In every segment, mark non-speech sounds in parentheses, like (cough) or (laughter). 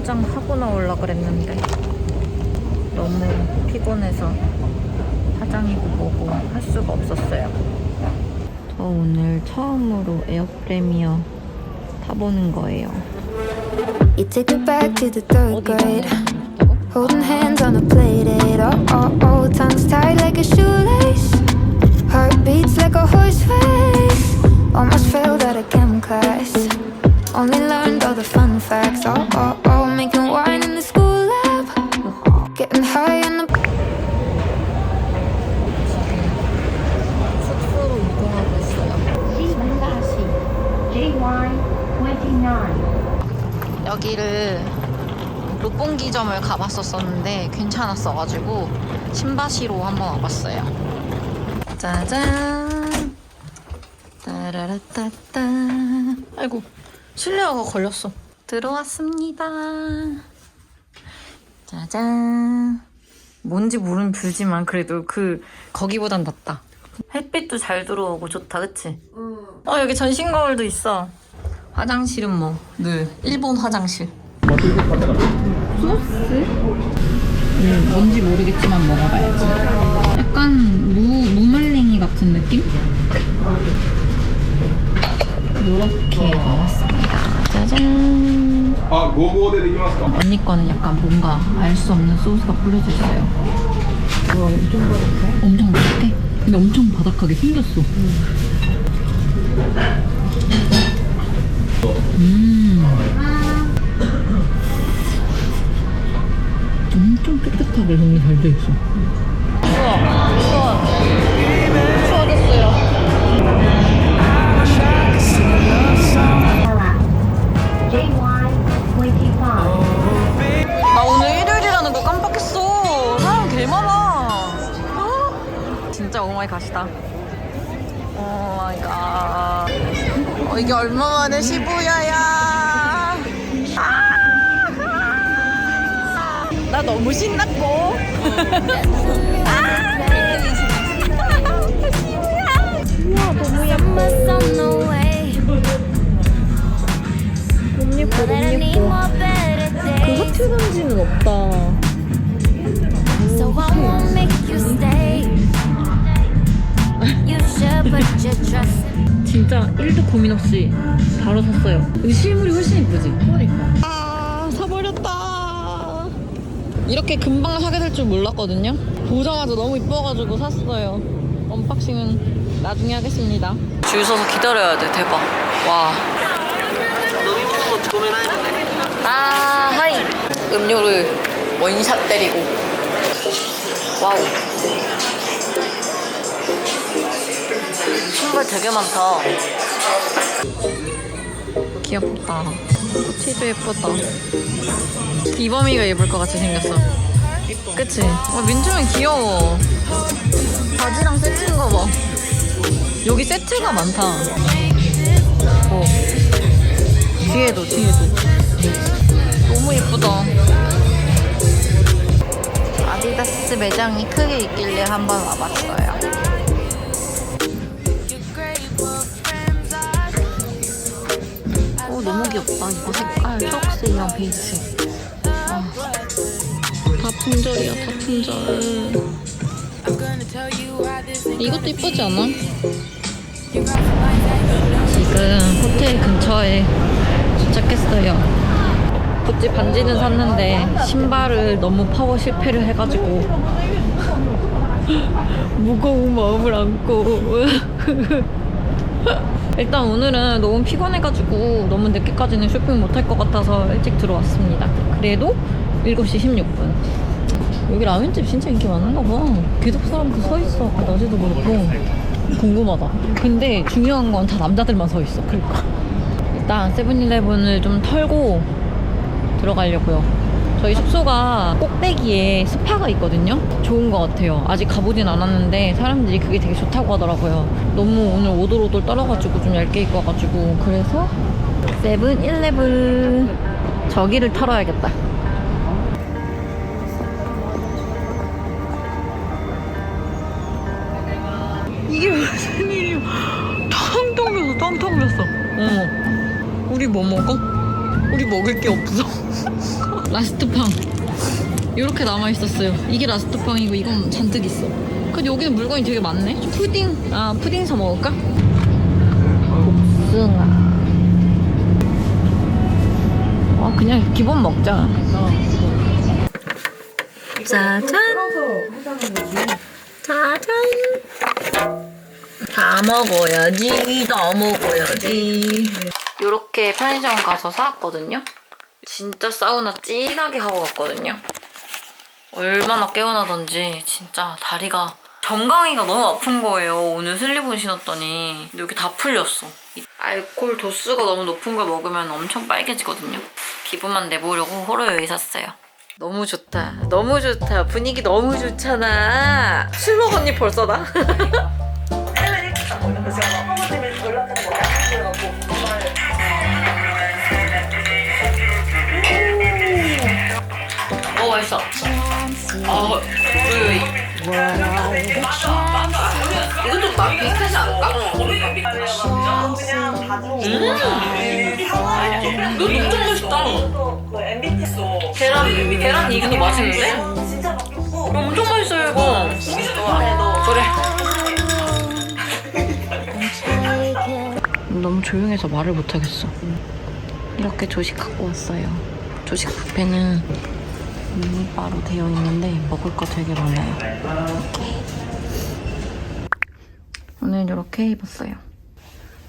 화장하고 나오려 그랬는데 너무 피곤해서 화장이고 뭐고 할 수가 없었어요. 저 오늘 처음으로 에어프레미어 타보는 거예요. You take me back to the third grade. Holding hands on a plate, it oh oh oh, tongues tied like a shoelace. Heart beats like a horse race. Almost failed out of chem class. Only learned all the fun facts. Oh oh oh, 여기를 롯봉기점을 가봤었었는데 괜찮았어가지고 신바시로 한번 와봤어요. 짜잔. 따라라따따. 아이고 실내화가 걸렸어. 들어왔습니다. 짜잔. 뭔지 모르는 뷰지만 그래도 그 거기보단 낫다. 햇빛도 잘 들어오고 좋다, 그치? 어 여기 전신 거울도 있어. 화장실은 뭐 늘 일본 화장실. 소스? 음, 뭔지 모르겠지만 먹어봐야지. 약간 무 무말랭이 같은 느낌? 이렇게 먹었습니다. 짜잔. 아, 뭐, 뭐 고고 데리기마스까 언니 거는 약간 뭔가 알 수 없는 소스가 뿌려져 있어요. 와, 엄청 바삭해? 엄청 바삭해? 근데 엄청 바삭하게 생겼어. 음. 깨끗하게 정리 잘돼 있어. 너무 신났고. I need more better 그. 하트 단지는 없다. 진짜 1도 고민 없이 바로 샀어요. 실물이 훨씬 예쁘지? 그러니까. 아, 사버렸다. 이렇게 금방 사게 될 줄 몰랐거든요. 보자마자 너무 이뻐가지고 샀어요. 언박싱은 나중에 하겠습니다. 줄 서서 기다려야 돼. 대박. 와. 아, 하이. 음료를 원샷 때리고. 와우. 신발 되게 많다. 귀엽다. 티도 예쁘다. 비범이가 예쁠 것 같이 생겼어. 그치? 어, 민준이 귀여워. 바지랑 세트인 거 봐. 여기 세트가 많다. 어. 뒤에도, 뒤에도. 너무 예쁘다. 아디다스 매장이 크게 있길래 한번 와봤어요. 오 너무 귀엽다. 이거 색깔 초록색이랑 베이지 아, 다 품절이야 다 품절. 이것도 이쁘지 않아? 지금 호텔 근처에 도착했어요. 구찌 반지는 샀는데 신발을 너무 파워 실패를 해가지고 (laughs) 무거운 마음을 안고 (laughs) 일단 오늘은 너무 피곤해가지고 너무 늦게까지는 쇼핑 못할 것 같아서 일찍 들어왔습니다. 그래도 7시 16분. 여기 라면집 진짜 인기 많은가 봐. 계속 사람들 서 있어. 낮에도 그렇고. 궁금하다. 근데 중요한 건 다 남자들만 서 있어. 그러니까. 일단 세븐일레븐을 좀 털고 들어가려고요. 저희 숙소가 꼭대기에 스파가 있거든요. 좋은 것 같아요. 아직 가보진 않았는데 사람들이 그게 되게 좋다고 하더라고요. 너무 오늘 오돌오돌 떨어가지고 좀 얇게 입고 와가지고 그래서 세븐일레븐 저기를 털어야겠다. 이게 무슨 일이야? 텅텅 렸어, 텅텅 렸어. 어머, 우리 뭐 먹어? 우리 먹을 게 없어. 라스트 팡. 이렇게 남아 있었어요. 이게 라스트 팡이고 이건 잔뜩 있어. 근데 여기는 물건이 되게 많네. 푸딩. 아 푸딩 사 먹을까? 복숭아. 아 그냥 기본 먹자. 짜잔. 짜잔. 다 먹어야지. 다 먹어야지. 요렇게 편의점 가서 사왔거든요. 진짜 사우나 진하게 하고 갔거든요. 얼마나 깨어나던지 진짜 다리가 정강이가 너무 아픈 거예요. 오늘 슬리본 신었더니 근데 여기 다 풀렸어. 이 알코올 도수가 너무 높은 걸 먹으면 엄청 빨개지거든요. 기분만 내보려고 호러요이 샀어요. 너무 좋다. 너무 좋다. 분위기 너무 좋잖아. 술 먹었니 벌써 나? (laughs) 어 맛있어. 어, 왜, 이것도 맛 비슷하지 않을까? 음, 너 엄청 맛있다. 계란, 계란 이것도 맛있는데? 이거 엄청 맛있어요, 이거. 그래. 너무 조용해서 말을 못하겠어. 이렇게 조식 갖고 왔어요. 조식 뷔페는 미니바로 되어 있는데 먹을 거 되게 많아요. 오늘 이렇게 입었어요.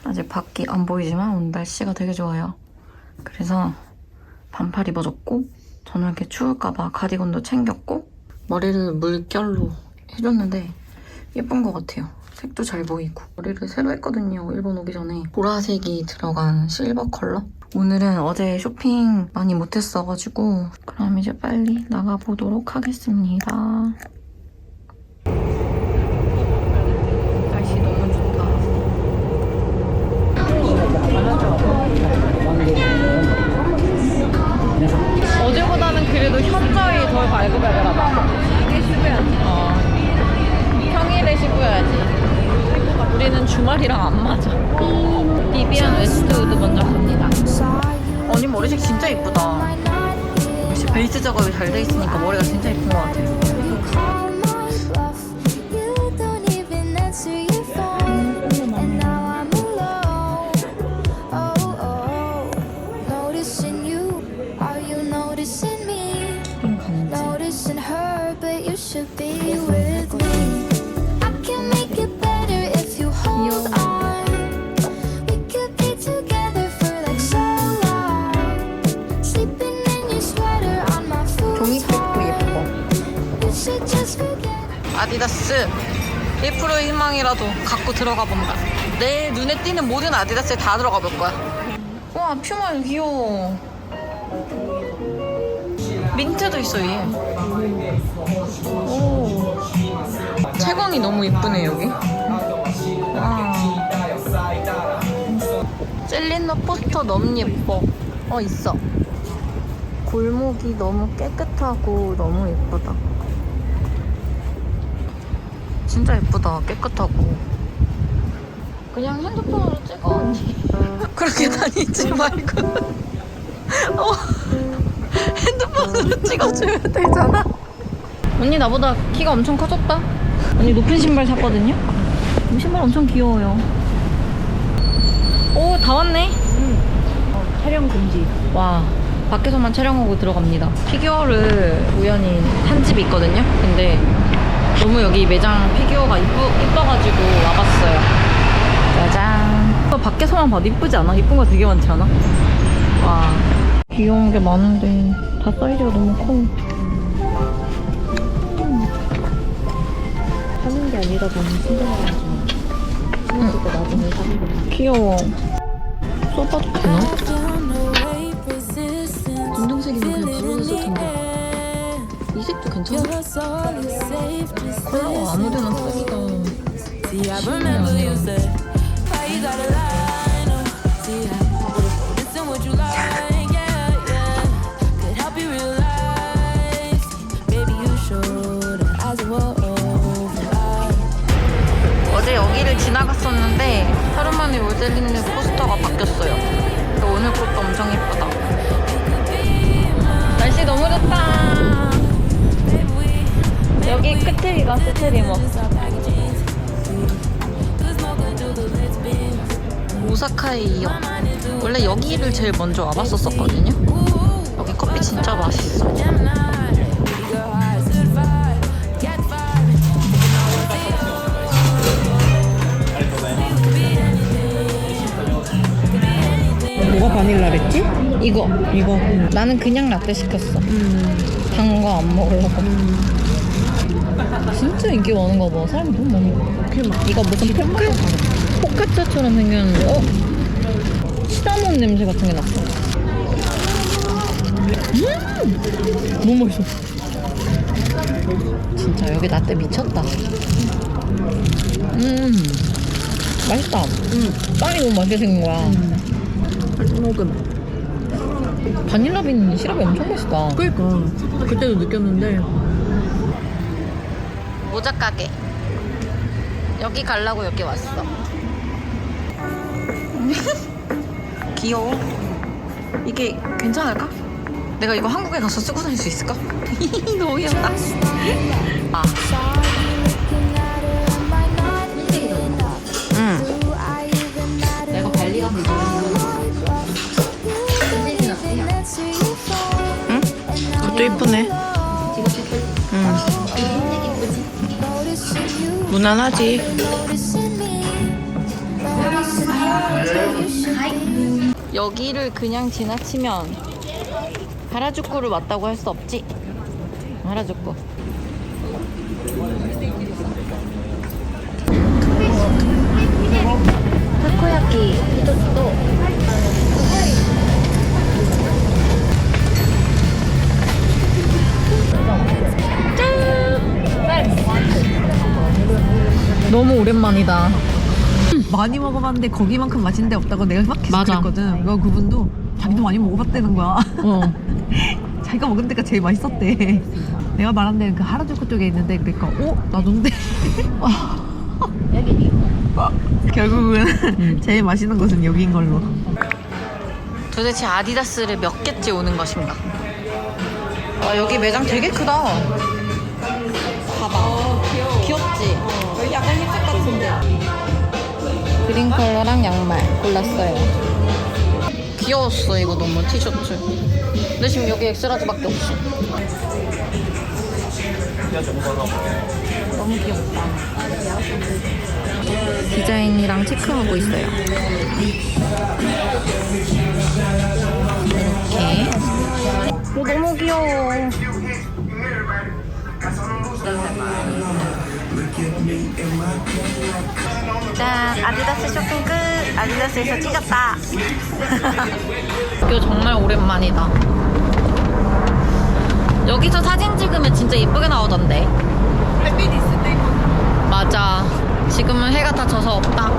아직 밖이 안 보이지만 오늘 날씨가 되게 좋아요. 그래서 반팔 입어줬고 이렇게 추울까봐 가디건도 챙겼고 머리를 물결로 해줬는데 예쁜 것 같아요. 색도 잘 보이고 머리를 새로 했거든요. 일본 오기 전에 보라색이 들어간 실버 컬러. 오늘은 어제 쇼핑 많이 못했어가지고 그럼 이제 빨리 나가보도록 하겠습니다. 어제보다는 그래도 현저히 덜 발급해더라고. 이게 쉬어야지. 어. 평일에 쉬고야지. 우리는 주말이랑 안 맞아. 비비안 웨스트우드 먼저 갑니다. 언니 머리색 진짜 이쁘다. 역시 베이스 작업이 잘 돼 있으니까 머리가 진짜 이쁜 것 같아요. My 아디다스 1%의 희망이라도 갖고 들어가 본다. 내 눈에 띄는 모든 아디다스에 다 들어가 볼 거야. 와 퓨마 귀여워. 민트도 있어 위에. 오. 채광이 너무 이쁘네 여기. 와. 셀린너 포스터 너무 예뻐. 어 있어. 골목이 너무 깨끗하고 너무 예쁘다. 진짜 예쁘다. 깨끗하고. 그냥 핸드폰으로 찍어 언니. (laughs) 그렇게 다니지 말고. (laughs) 어, 핸드폰으로 찍어주면 되잖아. 언니 나보다 키가 엄청 커졌다? 언니 높은 신발 샀거든요? 이 신발 엄청 귀여워요. 오 다 왔네? 촬영 금지. 와 밖에서만 촬영하고 들어갑니다. 피규어를 우연히 산 집이 있거든요? 근데 너무 여기 매장 피규어가 이쁘, 이뻐가지고 와봤어요. 짜잔. 이거 밖에서만 봐도 이쁘지 않아? 이쁜 거 되게 많지 않아? 와. 귀여운 게 많은데 다 사이즈가 너무 커. 하는 게 아니라 신경을 신경 때 나중에 사는 거. 귀여워. 써봐도 되나? 괜찮아? 컬러가 아무데나 open. 어제 여기를 지나갔었는데 하루 만에 모델링 포스터가 바뀌었어요. 오늘 것도 엄청 예쁘다. 날씨 너무 스테리가 스테리머. 오사카이역. 원래 여기를 제일 먼저 와봤었거든요. 여기 커피 진짜 맛있어. 뭐가 바닐라랬지? 이거 이거 나는 그냥 라떼 시켰어 단 거 안 먹으려고 진짜 인기 많은가 봐. 사람이 너무 많이 먹어 이거 무슨 포카? 포카짜처럼 생겼는데 어? 시나몬 냄새 같은 게 났어. 음! 너무 맛있어. 진짜 여기 라떼 미쳤다. 음. 맛있다. 음. 빵이 너무 맛있게 생긴 거야. 먹음. 바닐라 빈 시럽이 엄청 맛있다. 그니까. 그때도 느꼈는데 모자 가게. 여기 가려고 여기 왔어. 귀여워. 이게 괜찮을까? 내가 이거 한국에 가서 쓰고 다닐 수 있을까? 너무 귀엽다. 아, matter? 내가 발리 가서 이거 Didn't answer your phone. 응? 그것도 이쁘네. 무난하지. 여기를 그냥 지나치면 하라주쿠를 왔다고 할 수 없지. 하라주쿠. 타코야키 히토토. 짠! 너무 오랜만이다. 많이 먹어봤는데 거기만큼 맛있는 데 없다고 내가 막 계속 맞아. 그랬거든. 이거 그분도 자기도 많이 먹어봤다는 거야. 어. (laughs) 자기가 먹은 데가 제일 맛있었대. 내가 말한 데는 그 하라주쿠 쪽에 있는데 그러니까 어? 나도인데 (laughs) 결국은 (laughs) 제일 맛있는 곳은 여기인 걸로. 도대체 아디다스를 몇 개째 오는 것인가? 아 여기 매장 되게 크다. 그린 컬러랑 양말 골랐어요. 귀여웠어 이거 너무 티셔츠. 근데 지금 여기 엑스라지밖에 없어. 너무 귀엽다. 디자인이랑 체크하고 있어요. 이렇게. 오, 너무 귀여워. 짠, 아디다스 쇼핑 끝. 아디다스에서 찢었다. (laughs) 이거 정말 오랜만이다. 여기서 사진 찍으면 진짜 이쁘게 나오던데. 햇빛 있을 때. 맞아. 지금은 해가 다 져서 없다.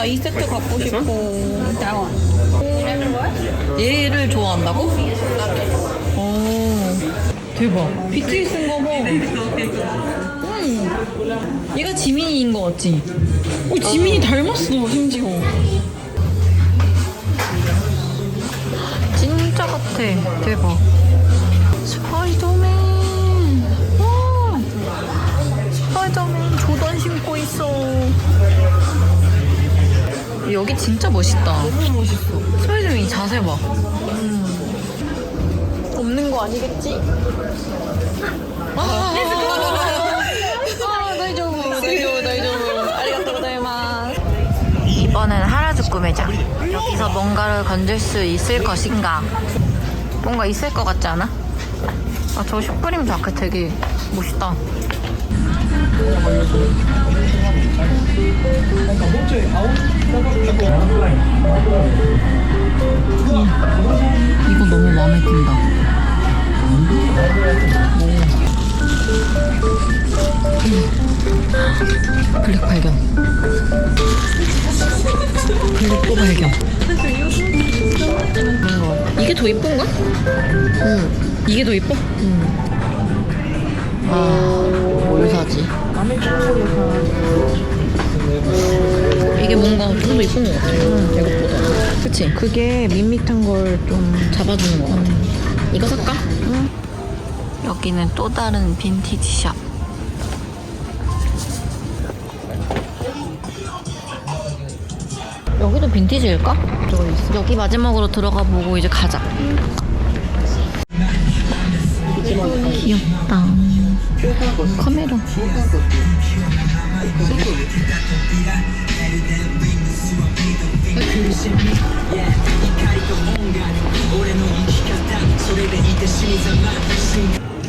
나이 세트 갖고 싶어. 얘를 좋아한다고? 어. 대박. 비트이 쓴거 봐. 음. 얘가 지민이인 거 같지? 어, 지민이 닮았어, 심지어. 진짜 같아. 대박. 여기 진짜 멋있다. 너무 멋있어. 스파이더맨 이 자세 봐. 없는 거 아니겠지? 아, 아, 다이조부, 다이조부, 다이조부. 아리가또 고자이마스. 이번엔 하라주쿠 매장. 여기서 뭔가를 건질 수 있을 것인가? 뭔가 있을 것 같지 않아? 아, 저 슈프림 자켓 되게 멋있다. 이거 너무 마음에 든다. 블랙 발견. 블랙 또 발견. 이게 더 이쁜가? 응. 이게 더 이뻐? 응. 아, 뭘 사지? 쉬운 것 같아. 이것보다. 그치? 그게 밋밋한 걸 좀 잡아주는 것 같아. 이거 살까? 응. 여기는 또 다른 빈티지 샵. 여기도 빈티지일까? 여기 마지막으로 들어가 보고 이제 가자. 귀엽다. 카메라.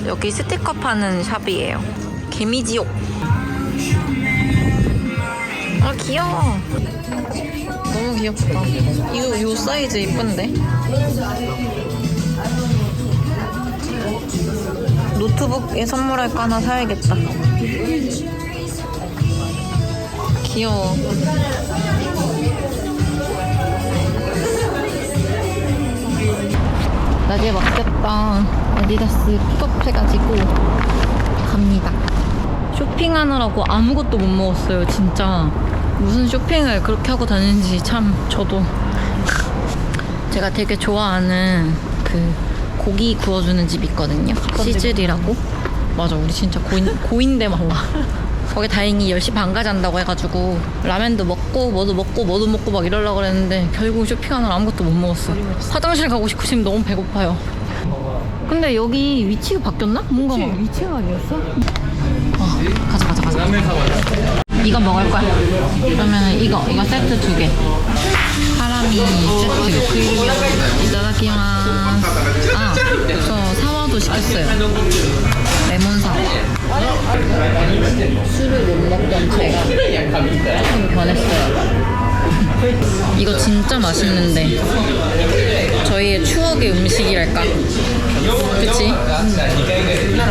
여기 스티커 파는 샵이에요. 개미지옥. 아 귀여워. 너무 귀엽다. 이거 요 사이즈 이쁜데? 노트북에 선물할까 하나 사야겠다. 귀여워. 낮에 맡겼다. 아디다스 픽업 해가지고 갑니다. 쇼핑하느라고 아무것도 못 먹었어요, 진짜. 무슨 쇼핑을 그렇게 하고 다니는지 참 저도 제가 되게 좋아하는 그 고기 구워주는 집 있거든요. 시즐이라고. 맞아, 우리 진짜 고인, (laughs) 고인데 말라. 거기 다행히 10시 반까지 한다고 해가지고 라면도 먹고 뭐도 먹고 뭐도 먹고 막 이러려고 그랬는데 결국 쇼핑하느라 아무것도 못 먹었어. 화장실 가고 싶고 지금 너무 배고파요. 근데 여기 위치가 바뀌었나? 뭔가 막 위치가 아니었어? 어, 가자 가자 가자 이거 먹을 거야 그러면 이거 이거 세트 두개 사람이 세트 이따 아저 사와도 시켰어요. 레몬 사와. 술을 못 먹던 제가 조금 변했어요. 이거 진짜 맛있는데. 저희의 추억의 음식이랄까. 그치? 너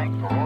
thankful.